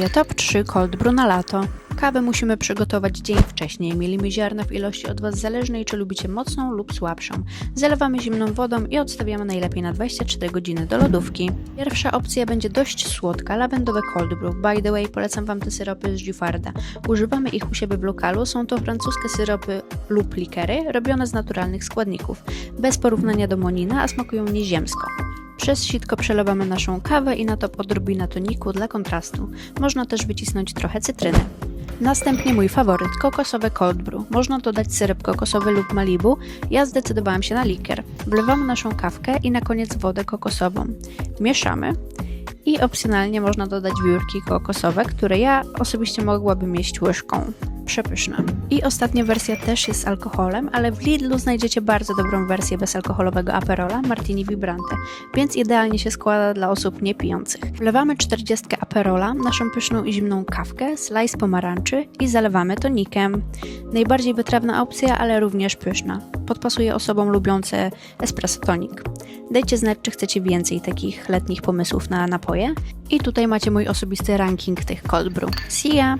Moje top 3 cold brew na lato. Kawę musimy przygotować dzień wcześniej. Mielimy ziarna w ilości od Was zależnej, czy lubicie mocną lub słabszą. Zalewamy zimną wodą i odstawiamy najlepiej na 24 godziny do lodówki. Pierwsza opcja będzie dość słodka, lawendowe cold brew. By the way, polecam Wam te syropy z Giufarda. Używamy ich u siebie w lokalu. Są to francuskie syropy lub likery, robione z naturalnych składników. Bez porównania do monina, a smakują nieziemsko. Przez sitko przelewamy naszą kawę i na top odrobina toniku dla kontrastu. Można też wycisnąć trochę cytryny. Następnie mój faworyt, kokosowe cold brew. Można dodać syrop kokosowy lub malibu, ja zdecydowałam się na likier. Wlewamy naszą kawkę i na koniec wodę kokosową. Mieszamy i opcjonalnie można dodać wiórki kokosowe, które ja osobiście mogłabym jeść łyżką. Przepyszne. I ostatnia wersja też jest z alkoholem, ale w Lidlu znajdziecie bardzo dobrą wersję bezalkoholowego Aperola Martini Vibrante, więc idealnie się składa dla osób niepijących. Wlewamy 40 Aperola, naszą pyszną i zimną kawkę, slice pomarańczy i zalewamy tonikiem. Najbardziej wytrawna opcja, ale również pyszna. Podpasuje osobom lubiące espresso tonik. Dajcie znać, czy chcecie więcej takich letnich pomysłów na napoje. I tutaj macie mój osobisty ranking tych cold brew. See ya!